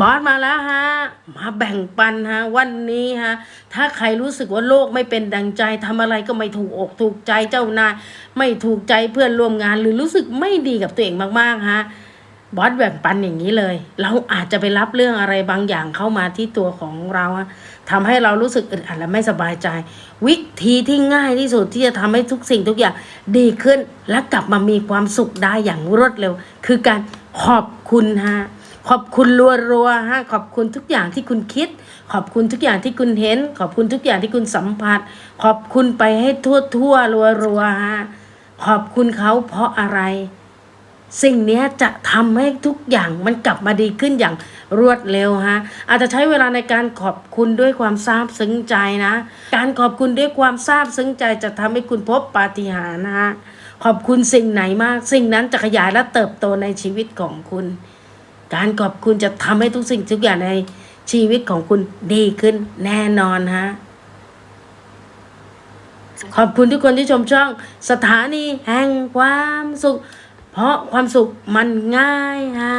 บอสมาแล้วฮะ มาแบ่งปันฮะ วันนี้ฮะ ถ้าใครรู้สึกว่าโลกไม่เป็นดังใจทำอะไรก็ไม่ถูกอกถูกใจเจ้านายไม่ถูกใจเพื่อนร่วมงานหรือรู้สึกไม่ดีกับตัวเองมากๆฮะบอสแบ่งปันอย่างนี้เลย เราอาจจะไปรับเรื่องอะไรบางอย่างเข้ามาที่ตัวของเราอะทำให้เรารู้สึกอึดอัดและไม่สบายใจ วิธีที่ง่ายที่สุดที่จะทำให้ทุกสิ่งทุกอย่างดีขึ้น และกลับมามีความสุขได้อย่างรวดเร็ว คือการขอบคุณฮะ ขอบคุณรัวๆฮะขอบคุณทุกอย่างที่คุณคิด ขอบคุณทุกอย่างที่คุณเห็น ขอบคุณทุกอย่างที่คุณสัมผัส ขอบคุณไปให้ทั่วๆรัวๆฮะขอบคุณเขาเพราะอะไร สิ่งนี้จะทำให้ทุกอย่างมันกลับมาดีขึ้นอย่างรวดเร็วฮะอาจจะใช้เวลาในการขอบคุณด้วยความซาบซึ้งใจนะ การขอบคุณด้วยความซาบซึ้งใจจะทำให้คุณพบปาฏิหาริย์นะฮะขอบคุณสิ่งไหนมาก สิ่งนั้นจะขยายและเติบโตในชีวิตของคุณ การขอบคุณจะทำให้ทุกสิ่งทุกอย่างในชีวิตของคุณดีขึ้นแน่นอนฮะขอบคุณทุกคนที่ชมช่องสถานีแห่งความสุข เพราะความสุขมันง่ายฮะ